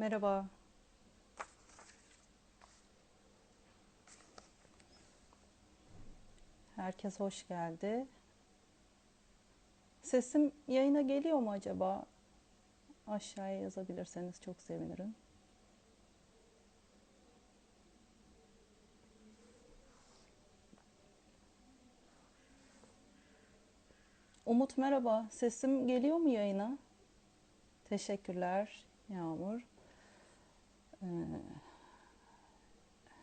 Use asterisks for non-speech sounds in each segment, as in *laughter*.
Merhaba. Herkes hoş geldi. Sesim yayına geliyor mu acaba? Aşağıya yazabilirseniz çok sevinirim. Umut merhaba. Sesim geliyor mu yayına? Teşekkürler Yağmur. Ee,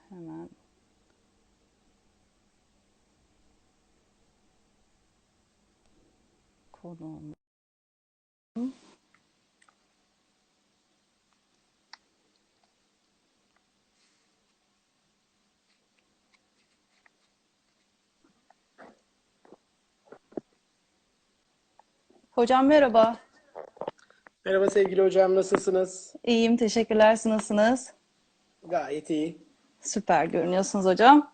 hemen konuğum. Hocam merhaba. Merhaba sevgili hocam, nasılsınız? İyiyim, teşekkürler. Siz nasılsınız? Gayet iyi. Süper görünüyorsunuz hocam.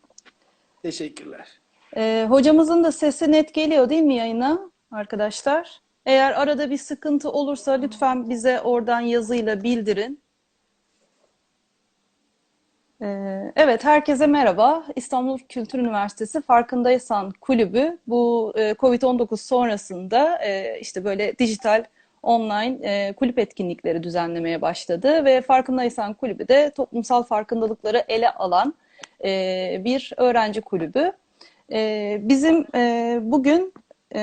Teşekkürler. Ee, hocamızın da sesi net geliyor değil mi yayına arkadaşlar? Eğer arada bir sıkıntı olursa lütfen bize oradan yazıyla bildirin. Ee, evet, herkese merhaba. İstanbul Kültür Üniversitesi Farkındaysan Kulübü bu e, COVID-19 sonrasında e, işte böyle dijital online e, kulüp etkinlikleri düzenlemeye başladı ve Farkındaysan Kulübü de toplumsal farkındalıkları ele alan e, bir öğrenci kulübü. E, bizim e, bugün e,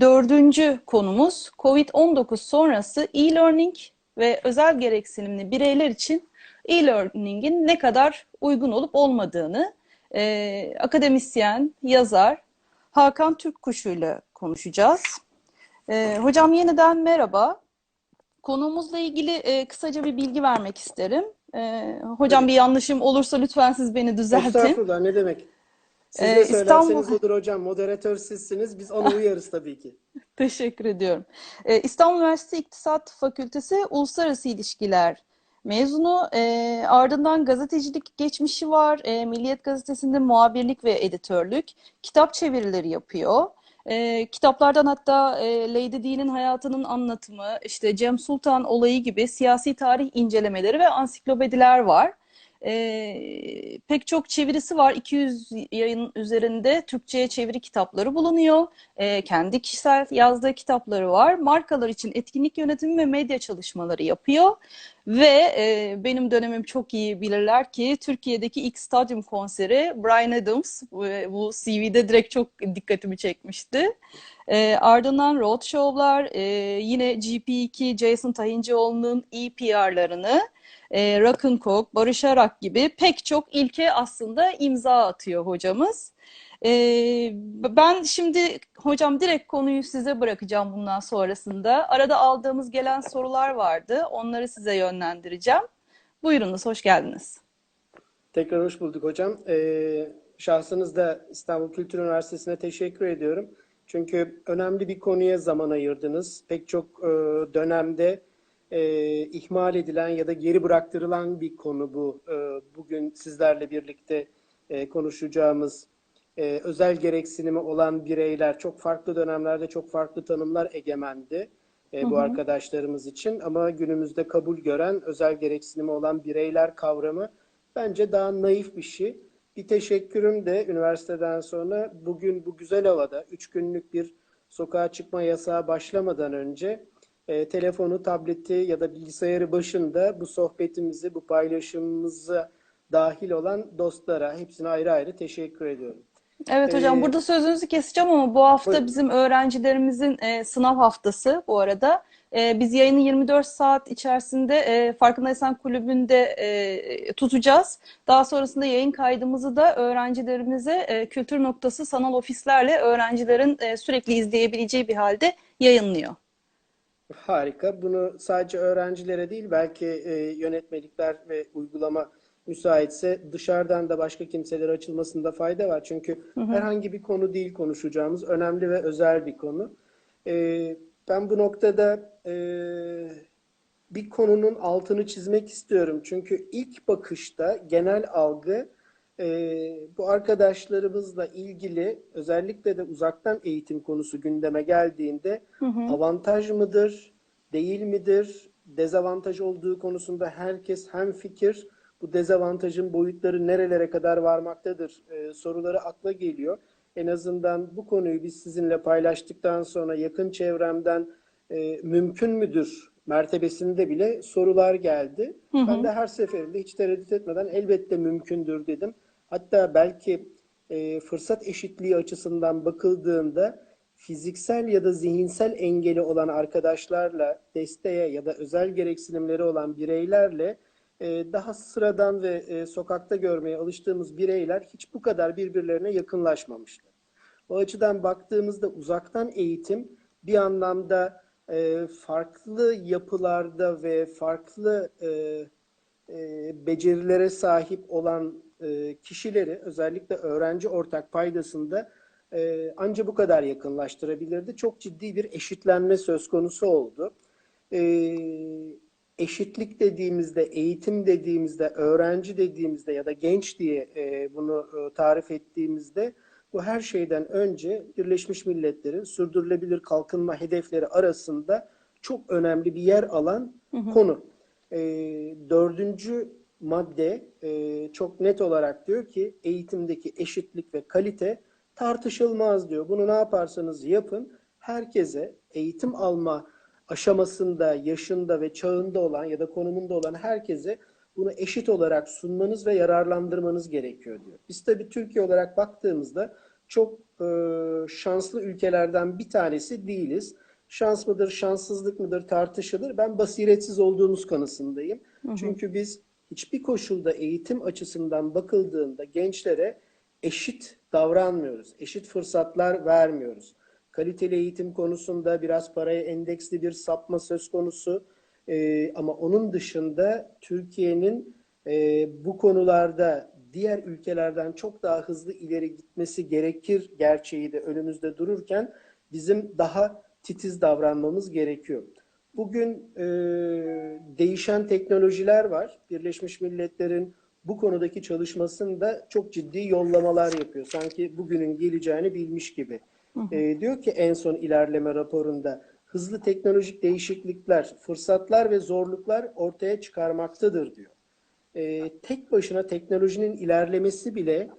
dördüncü konumuz COVID-19 sonrası e-learning ve özel gereksinimli bireyler için e-learning'in ne kadar uygun olup olmadığını e, akademisyen, yazar Hakan Türkkuşu ile konuşacağız. E, hocam yeniden merhaba. Konuğumuzla ilgili e, kısaca bir bilgi vermek isterim. E, hocam bir yanlışım olursa lütfen siz beni düzeltin. Estağfurullah, ne demek? Siz Ee, de İstanbul- olur hocam. Moderatör sizsiniz. Biz ona uyarız tabii ki. *laughs* Teşekkür ediyorum. Ee, İstanbul Üniversitesi İktisat Fakültesi Uluslararası İlişkiler mezunu. Ee, ardından gazetecilik geçmişi var. Ee, Milliyet Gazetesi'nde muhabirlik ve editörlük. Kitap çevirileri yapıyor. Ee, kitaplardan hatta e, Lady Di'nin hayatının anlatımı, işte Cem Sultan olayı gibi siyasi tarih incelemeleri ve ansiklopediler var. Ee, pek çok çevirisi var. 200 yayın üzerinde Türkçe'ye çeviri kitapları bulunuyor. Ee, kendi kişisel yazdığı kitapları var. Markalar için etkinlik yönetimi ve medya çalışmaları yapıyor. Ve e, benim dönemim çok iyi bilirler ki Türkiye'deki ilk stadyum konseri Bryan Adams. Bu, bu CV'de direkt çok dikkatimi çekmişti. E, ardından roadshow'lar, e, yine GP2 Jason Tahincioğlu'nun EPR'larını e, Coke, Barış Arak gibi pek çok ilke aslında imza atıyor hocamız. E, ben şimdi hocam direkt konuyu size bırakacağım bundan sonrasında. Arada aldığımız gelen sorular vardı. Onları size yönlendireceğim. Buyurunuz, hoş geldiniz. Tekrar hoş bulduk hocam. Ee, şahsınızda İstanbul Kültür Üniversitesi'ne teşekkür ediyorum. Çünkü önemli bir konuya zaman ayırdınız. Pek çok e, dönemde e, ihmal edilen ya da geri bıraktırılan bir konu bu. E, bugün sizlerle birlikte e, konuşacağımız e, özel gereksinimi olan bireyler çok farklı dönemlerde çok farklı tanımlar egemendi e, bu arkadaşlarımız için. Ama günümüzde kabul gören özel gereksinimi olan bireyler kavramı bence daha naif bir şey. Bir teşekkürüm de üniversiteden sonra bugün bu güzel havada üç günlük bir sokağa çıkma yasağı başlamadan önce e, telefonu, tableti ya da bilgisayarı başında bu sohbetimizi, bu paylaşımımıza dahil olan dostlara hepsine ayrı ayrı teşekkür ediyorum. Evet hocam Ee, burada sözünüzü keseceğim ama bu hafta buyurun. bizim öğrencilerimizin e, sınav haftası bu arada. E, biz yayını 24 saat içerisinde e, Farkındaysan Kulübü'nde e, tutacağız. Daha sonrasında yayın kaydımızı da öğrencilerimize e, kültür noktası sanal ofislerle öğrencilerin e, sürekli izleyebileceği bir halde yayınlıyor. Harika. Bunu sadece öğrencilere değil belki e, yönetmelikler ve uygulama müsaitse dışarıdan da başka kimselere açılmasında fayda var. Çünkü herhangi bir konu değil konuşacağımız önemli ve özel bir konu. E, ben bu noktada e, bir konunun altını çizmek istiyorum. Çünkü ilk bakışta genel algı e, bu arkadaşlarımızla ilgili özellikle de uzaktan eğitim konusu gündeme geldiğinde avantaj mıdır, değil midir, dezavantaj olduğu konusunda herkes hem fikir. Bu dezavantajın boyutları nerelere kadar varmaktadır e, soruları akla geliyor. En azından bu konuyu biz sizinle paylaştıktan sonra yakın çevremden e, mümkün müdür mertebesinde bile sorular geldi. Hı hı. Ben de her seferinde hiç tereddüt etmeden elbette mümkündür dedim. Hatta belki e, fırsat eşitliği açısından bakıldığında fiziksel ya da zihinsel engeli olan arkadaşlarla desteğe ya da özel gereksinimleri olan bireylerle e, daha sıradan ve e, sokakta görmeye alıştığımız bireyler hiç bu kadar birbirlerine yakınlaşmamışlar. O açıdan baktığımızda uzaktan eğitim bir anlamda e, farklı yapılarda ve farklı e, e, becerilere sahip olan e, kişileri özellikle öğrenci ortak paydasında e, anca bu kadar yakınlaştırabilirdi. Çok ciddi bir eşitlenme söz konusu oldu. E, eşitlik dediğimizde, eğitim dediğimizde, öğrenci dediğimizde ya da genç diye e, bunu e, tarif ettiğimizde bu her şeyden önce Birleşmiş Milletler'in sürdürülebilir kalkınma hedefleri arasında çok önemli bir yer alan konu. E, dördüncü madde e, çok net olarak diyor ki eğitimdeki eşitlik ve kalite tartışılmaz diyor. Bunu ne yaparsanız yapın herkese eğitim alma aşamasında, yaşında ve çağında olan ya da konumunda olan herkese bunu eşit olarak sunmanız ve yararlandırmanız gerekiyor diyor. Biz tabii Türkiye olarak baktığımızda çok e, şanslı ülkelerden bir tanesi değiliz. Şans mıdır, şanssızlık mıdır tartışılır. Ben basiretsiz olduğumuz kanısındayım. Hı hı. Çünkü biz hiçbir koşulda eğitim açısından bakıldığında gençlere eşit davranmıyoruz. Eşit fırsatlar vermiyoruz. Kaliteli eğitim konusunda biraz paraya endeksli bir sapma söz konusu. Ee, ama onun dışında Türkiye'nin e, bu konularda diğer ülkelerden çok daha hızlı ileri gitmesi gerekir gerçeği de önümüzde dururken bizim daha titiz davranmamız gerekiyor. Bugün e, değişen teknolojiler var. Birleşmiş Milletler'in bu konudaki çalışmasında çok ciddi yollamalar yapıyor. Sanki bugünün geleceğini bilmiş gibi. Hı hı. E, diyor ki en son ilerleme raporunda hızlı teknolojik değişiklikler, fırsatlar ve zorluklar ortaya çıkarmaktadır diyor. E, tek başına teknolojinin ilerlemesi bile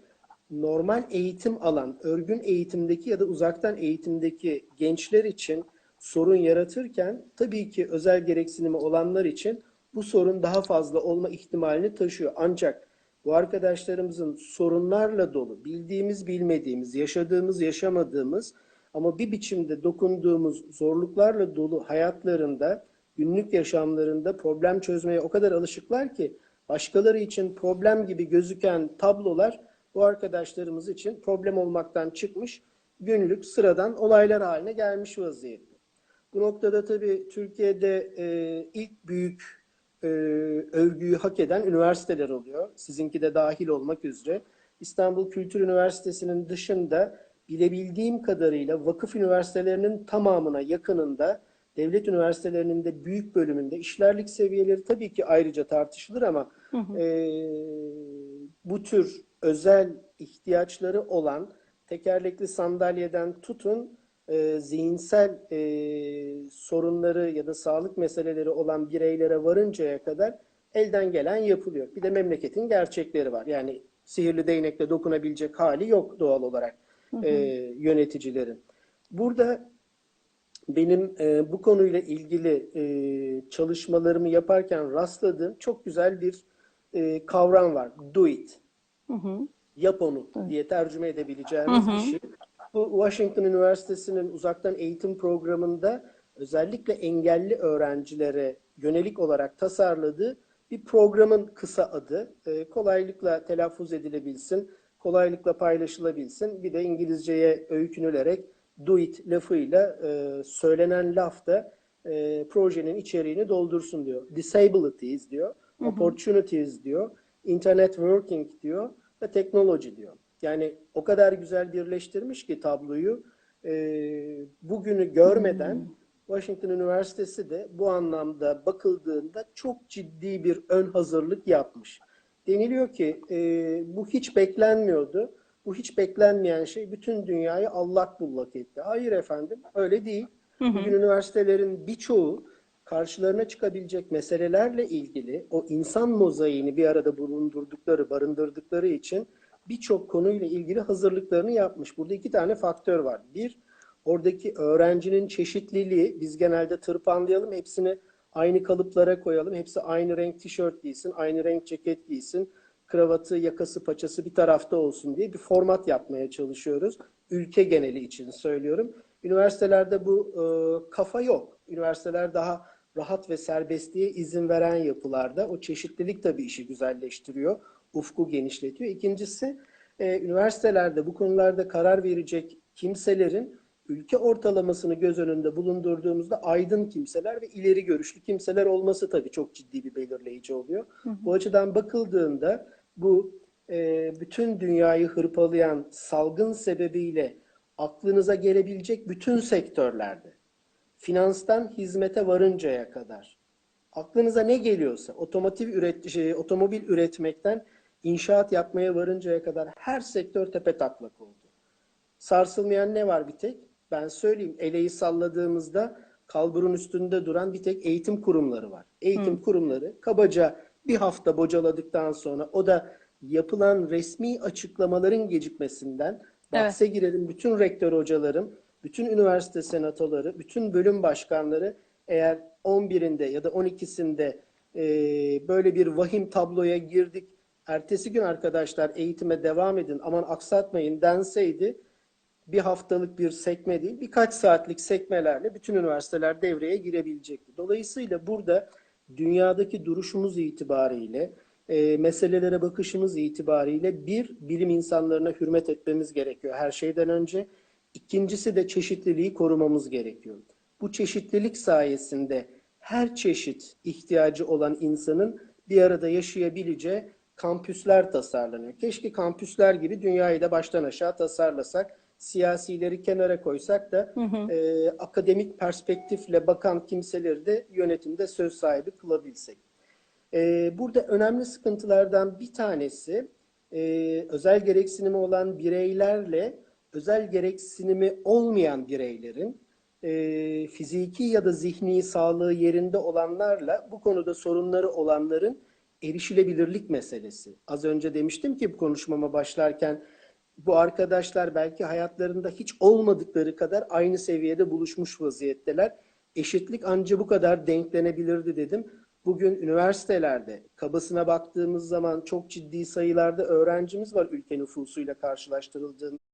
normal eğitim alan, örgün eğitimdeki ya da uzaktan eğitimdeki gençler için sorun yaratırken tabii ki özel gereksinimi olanlar için bu sorun daha fazla olma ihtimalini taşıyor. Ancak bu arkadaşlarımızın sorunlarla dolu, bildiğimiz, bilmediğimiz, yaşadığımız, yaşamadığımız ama bir biçimde dokunduğumuz zorluklarla dolu hayatlarında, günlük yaşamlarında problem çözmeye o kadar alışıklar ki başkaları için problem gibi gözüken tablolar bu arkadaşlarımız için problem olmaktan çıkmış, günlük sıradan olaylar haline gelmiş vaziyette. Bu noktada tabii Türkiye'de e, ilk büyük e, övgüyü hak eden üniversiteler oluyor. Sizinki de dahil olmak üzere. İstanbul Kültür Üniversitesi'nin dışında bilebildiğim kadarıyla vakıf üniversitelerinin tamamına yakınında devlet üniversitelerinin de büyük bölümünde işlerlik seviyeleri tabii ki ayrıca tartışılır ama hı hı. E, bu tür özel ihtiyaçları olan tekerlekli sandalyeden tutun e, zihinsel e, sorunları ya da sağlık meseleleri olan bireylere varıncaya kadar elden gelen yapılıyor. Bir de memleketin gerçekleri var. Yani sihirli değnekle dokunabilecek hali yok doğal olarak hı hı. E, yöneticilerin. Burada benim e, bu konuyla ilgili e, çalışmalarımı yaparken rastladığım çok güzel bir e, kavram var. Do it. Hı hı. Yap onu diye tercüme edebileceğimiz hı hı. bir şey. Bu Washington Üniversitesi'nin uzaktan eğitim programında özellikle engelli öğrencilere yönelik olarak tasarladığı bir programın kısa adı. E, kolaylıkla telaffuz edilebilsin, kolaylıkla paylaşılabilsin. Bir de İngilizceye öykünülerek do it lafıyla e, söylenen laf da e, projenin içeriğini doldursun diyor. Disabilities diyor, hı hı. opportunities diyor, internet working diyor ve technology diyor. Yani o kadar güzel birleştirmiş ki tabloyu. E, bugünü görmeden hmm. Washington Üniversitesi de bu anlamda bakıldığında çok ciddi bir ön hazırlık yapmış. Deniliyor ki e, bu hiç beklenmiyordu. Bu hiç beklenmeyen şey bütün dünyayı allak bullak etti. Hayır efendim öyle değil. Bugün üniversitelerin birçoğu karşılarına çıkabilecek meselelerle ilgili o insan mozaiğini bir arada bulundurdukları, barındırdıkları için birçok konuyla ilgili hazırlıklarını yapmış. Burada iki tane faktör var. Bir, oradaki öğrencinin çeşitliliği, biz genelde tırpanlayalım, hepsini aynı kalıplara koyalım, hepsi aynı renk tişört giysin, aynı renk ceket giysin, kravatı, yakası, paçası bir tarafta olsun diye bir format yapmaya çalışıyoruz. Ülke geneli için söylüyorum. Üniversitelerde bu e, kafa yok. Üniversiteler daha rahat ve serbestliğe izin veren yapılarda. O çeşitlilik tabii işi güzelleştiriyor, ufku genişletiyor. İkincisi, e, üniversitelerde bu konularda karar verecek kimselerin ülke ortalamasını göz önünde bulundurduğumuzda aydın kimseler ve ileri görüşlü kimseler olması tabii çok ciddi bir belirleyici oluyor. Bu açıdan bakıldığında bu e, bütün dünyayı hırpalayan salgın sebebiyle aklınıza gelebilecek bütün sektörlerde, finanstan hizmete varıncaya kadar, aklınıza ne geliyorsa, otomotiv üret, şey, otomobil üretmekten inşaat yapmaya varıncaya kadar her sektör tepe taklak oldu. Sarsılmayan ne var bir tek? Ben söyleyeyim, eleği salladığımızda kalburun üstünde duran bir tek eğitim kurumları var. Eğitim kurumları kabaca bir hafta bocaladıktan sonra o da yapılan resmi açıklamaların gecikmesinden bahse girelim bütün rektör hocalarım, bütün üniversite senatoları, bütün bölüm başkanları eğer 11'inde ya da 12'sinde e, böyle bir vahim tabloya girdik. Ertesi gün arkadaşlar eğitime devam edin aman aksatmayın denseydi bir haftalık bir sekme değil birkaç saatlik sekmelerle bütün üniversiteler devreye girebilecekti. Dolayısıyla burada dünyadaki duruşumuz itibariyle e, meselelere bakışımız itibariyle bir bilim insanlarına hürmet etmemiz gerekiyor her şeyden önce. İkincisi de çeşitliliği korumamız gerekiyor. Bu çeşitlilik sayesinde her çeşit ihtiyacı olan insanın bir arada yaşayabileceği kampüsler tasarlanıyor. Keşke kampüsler gibi dünyayı da baştan aşağı tasarlasak, siyasileri kenara koysak da e, akademik perspektifle bakan kimseleri de yönetimde söz sahibi kılabilsek. E, burada önemli sıkıntılardan bir tanesi e, özel gereksinimi olan bireylerle özel gereksinimi olmayan bireylerin e, fiziki ya da zihni sağlığı yerinde olanlarla bu konuda sorunları olanların erişilebilirlik meselesi. Az önce demiştim ki bu konuşmama başlarken bu arkadaşlar belki hayatlarında hiç olmadıkları kadar aynı seviyede buluşmuş vaziyetteler. Eşitlik ancak bu kadar denklenebilirdi dedim. Bugün üniversitelerde kabasına baktığımız zaman çok ciddi sayılarda öğrencimiz var ülke nüfusuyla karşılaştırıldığında.